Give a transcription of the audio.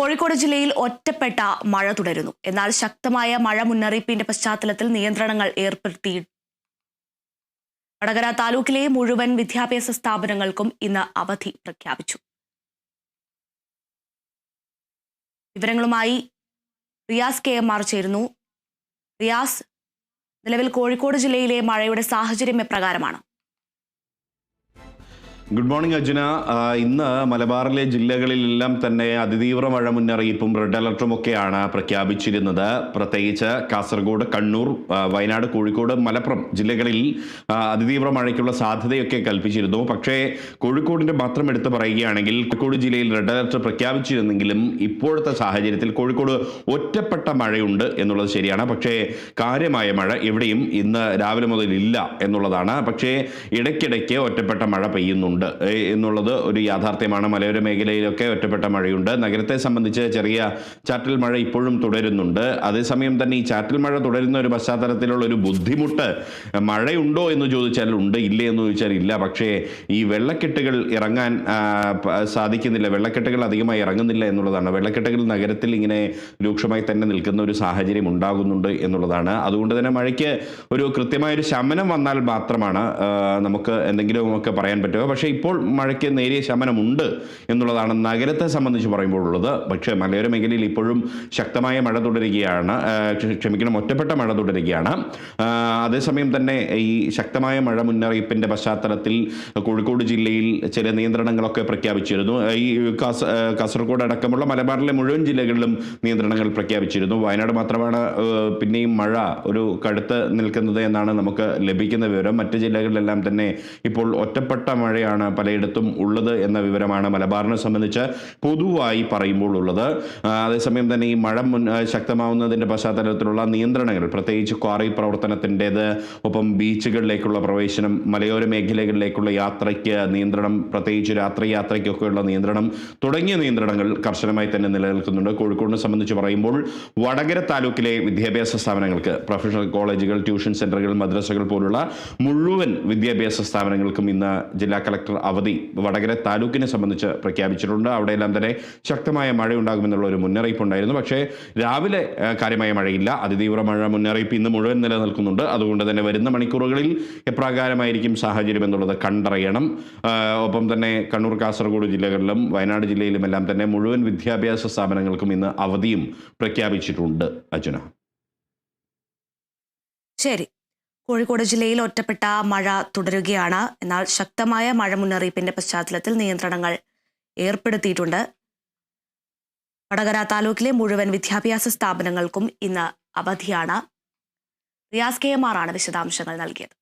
കോഴിക്കോട് ജില്ലയിൽ ഒറ്റപ്പെട്ട മഴ തുടരുന്നു. എന്നാൽ ശക്തമായ മഴ മുന്നറിയിപ്പിന്റെ പശ്ചാത്തലത്തിൽ നിയന്ത്രണങ്ങൾ ഏർപ്പെടുത്തി. വടകര താലൂക്കിലെ മുഴുവൻ വിദ്യാഭ്യാസ സ്ഥാപനങ്ങൾക്കും ഇന്ന് അവധി പ്രഖ്യാപിച്ചു. വിവരങ്ങളുമായി റിയാസ് കെ എം ആർ ചേരുന്നു. റിയാസ് നിലവിൽ കോഴിക്കോട് ജില്ലയിലെ മഴയുടെ സാഹചര്യം എപ്രകാരമാണ്? Good morning Arjuna. ഇന്ന് മലബാറിലെ ജില്ലകളിലെല്ലാം തന്നെ അതിതീവ്ര മഴ മുന്നറിയിപ്പും റെഡ് അലർട്ടും ഒക്കെയാണ് പ്രഖ്യാപിച്ചിരുന്നത്. പ്രത്യേകിച്ച് കാസർഗോഡ് കണ്ണൂർ വയനാട് കോഴിക്കോട് മലപ്പുറം ജില്ലകളിൽ അതിതീവ്ര മഴയ്ക്കുള്ള സാധ്യതയൊക്കെ കൽപ്പിച്ചിരുന്നു. പക്ഷേ കോഴിക്കോടിന്റെ മാത്രം എടുത്ത് പറയുകയാണെങ്കിൽ കോഴിക്കോട് ജില്ലയിൽ റെഡ് അലർട്ട് പ്രഖ്യാപിച്ചിരുന്നെങ്കിലും ഇപ്പോഴത്തെ സാഹചര്യത്തിൽ കോഴിക്കോട് ഒറ്റപ്പെട്ട മഴയുണ്ട് എന്നുള്ളത് ശരിയാണ്. പക്ഷേ കാര്യമായ മഴ എവിടെയും ഇന്ന് രാവിലെ മുതൽ ഇല്ല എന്നുള്ളതാണ്. പക്ഷേ ഇടയ്ക്കിടയ്ക്ക് ഒറ്റപ്പെട്ട മഴ പെയ്യുന്നുണ്ട്. ഏ, എന്നുള്ളത് ഒരു യാഥാർത്ഥ്യമാണ്. മലയോര മേഖലയിലൊക്കെ ഒറ്റപ്പെട്ട മഴയുണ്ട്. നഗരത്തെ സംബന്ധിച്ച് ചെറിയ ചാറ്റൽ മഴ ഇപ്പോഴും തുടരുന്നുണ്ട്. അതേസമയം തന്നെ ഈ ചാറ്റൽ മഴ തുടരുന്ന ഒരു പശ്ചാത്തലത്തിലുള്ള ഒരു ബുദ്ധിമുട്ട് മഴയുണ്ടോ എന്ന് ചോദിച്ചാൽ ഉണ്ട് ഇല്ലേ എന്ന് ചോദിച്ചാൽ ഇല്ല. പക്ഷേ ഈ വെള്ളക്കെട്ടുകൾ ഇറങ്ങാൻ സാധിക്കുന്നില്ല. വെള്ളക്കെട്ടുകൾ അധികമായി ഇറങ്ങുന്നില്ല എന്നുള്ളതാണ്. വെള്ളക്കെട്ടുകൾ നഗരത്തിൽ ഇങ്ങനെ രൂക്ഷമായി തന്നെ നിൽക്കുന്ന ഒരു സാഹചര്യം ഉണ്ടാകുന്നുണ്ട് എന്നുള്ളതാണ്. അതുകൊണ്ട് തന്നെ മഴയ്ക്ക് ഒരു കൃത്യമായ ഒരു ശമനം വന്നാൽ മാത്രമാണ് നമുക്ക് എന്തെങ്കിലുമൊക്കെ പറയാൻ പറ്റുക. പക്ഷേ ഇപ്പോൾ മഴയ്ക്ക് നേരിയ ശമനമുണ്ട് എന്നുള്ളതാണ് നഗരത്തെ സംബന്ധിച്ച് പറയുമ്പോഴുള്ളത്. പക്ഷേ മലയോര മേഖലയിൽ ഇപ്പോഴും ശക്തമായ മഴ തുടരുകയാണ്. ക്ഷമിക്കണം ഒറ്റപ്പെട്ട മഴ തുടരുകയാണ്. അതേസമയം തന്നെ ഈ ശക്തമായ മഴ മുന്നറിയിപ്പിന്റെ പശ്ചാത്തലത്തിൽ കോഴിക്കോട് ജില്ലയിൽ ചില നിയന്ത്രണങ്ങളൊക്കെ പ്രഖ്യാപിച്ചിരുന്നു. ഈ കാസ കാസർഗോഡ് അടക്കമുള്ള മലബാറിലെ മുഴുവൻ ജില്ലകളിലും നിയന്ത്രണങ്ങൾ പ്രഖ്യാപിച്ചിരുന്നു. വയനാട് മാത്രമാണ് പിന്നെയും മഴ ഒരു കടുത്ത് നിൽക്കുന്നത് എന്നാണ് നമുക്ക് ലഭിക്കുന്ന വിവരം. മറ്റ് ജില്ലകളിലെല്ലാം തന്നെ ഇപ്പോൾ ഒറ്റപ്പെട്ട മഴയാണ് പലയിടത്തും ഉള്ളത് എന്ന വിവരമാണ് മലബാറിനെ സംബന്ധിച്ച് പൊതുവായി പറയുമ്പോൾ ഉള്ളത്. അതേസമയം തന്നെ ഈ മഴ മുൻ ശക്തമാവുന്നതിന്റെ പശ്ചാത്തലത്തിലുള്ള നിയന്ത്രണങ്ങൾ പ്രത്യേകിച്ച് ക്വാറി പ്രവർത്തനത്തിന്റെത് ഒപ്പം ബീച്ചുകളിലേക്കുള്ള പ്രവേശനം മലയോര മേഖലകളിലേക്കുള്ള യാത്രയ്ക്ക് നിയന്ത്രണം പ്രത്യേകിച്ച് രാത്രി യാത്രയ്ക്കൊക്കെയുള്ള നിയന്ത്രണം തുടങ്ങിയ നിയന്ത്രണങ്ങൾ കർശനമായി തന്നെ നിലനിൽക്കുന്നുണ്ട്. കോഴിക്കോടിനെ സംബന്ധിച്ച് പറയുമ്പോൾ വടകര താലൂക്കിലെ വിദ്യാഭ്യാസ സ്ഥാപനങ്ങൾക്ക് പ്രൊഫഷണൽ കോളേജുകൾ ട്യൂഷൻ സെന്ററുകൾ മദ്രസകൾ പോലുള്ള മുഴുവൻ വിദ്യാഭ്യാസ സ്ഥാപനങ്ങൾക്കും ഇന്ന് ജില്ലാ കളക്ടർ അവധി വടകര താലൂക്കിനെ സംബന്ധിച്ച് പ്രഖ്യാപിച്ചിട്ടുണ്ട്. അവിടെയെല്ലാം തന്നെ ശക്തമായ മഴയുണ്ടാകുമെന്നുള്ള ഒരു മുന്നറിയിപ്പ് ഉണ്ടായിരുന്നു പക്ഷേ രാവിലെ കാര്യമായ മഴയില്ല. അതിതീവ്ര മഴ മുന്നറിയിപ്പ് ഇന്ന് മുഴുവൻ നിലനിൽക്കുന്നുണ്ട്. അതുകൊണ്ട് തന്നെ വരുന്ന മണിക്കൂറുകളിൽ എപ്രകാരമായിരിക്കും സാഹചര്യം എന്നുള്ളത് കണ്ടറിയണം. ഒപ്പം തന്നെ കണ്ണൂർ കാസർഗോഡ് ജില്ലകളിലും വയനാട് ജില്ലയിലും എല്ലാം തന്നെ മുഴുവൻ വിദ്യാഭ്യാസ സ്ഥാപനങ്ങൾക്കും ഇന്ന് അവധിയും പ്രഖ്യാപിച്ചിട്ടുണ്ട്. അർജുന. ശരി. കോഴിക്കോട് ജില്ലയിൽ ഒറ്റപ്പെട്ട മഴ തുടരുകയാണ്. എന്നാൽ ശക്തമായ മഴ മുന്നറിയിപ്പിന്റെ പശ്ചാത്തലത്തിൽ നിയന്ത്രണങ്ങൾ ഏർപ്പെടുത്തിയിട്ടുണ്ട്. വടകര താലൂക്കിലെ മുഴുവൻ വിദ്യാഭ്യാസ സ്ഥാപനങ്ങൾക്കും ഇന്ന് അവധിയാണ്. റിയാസ് കെ എം ആർ ആണ് വിശദാംശങ്ങൾ നൽകിയത്.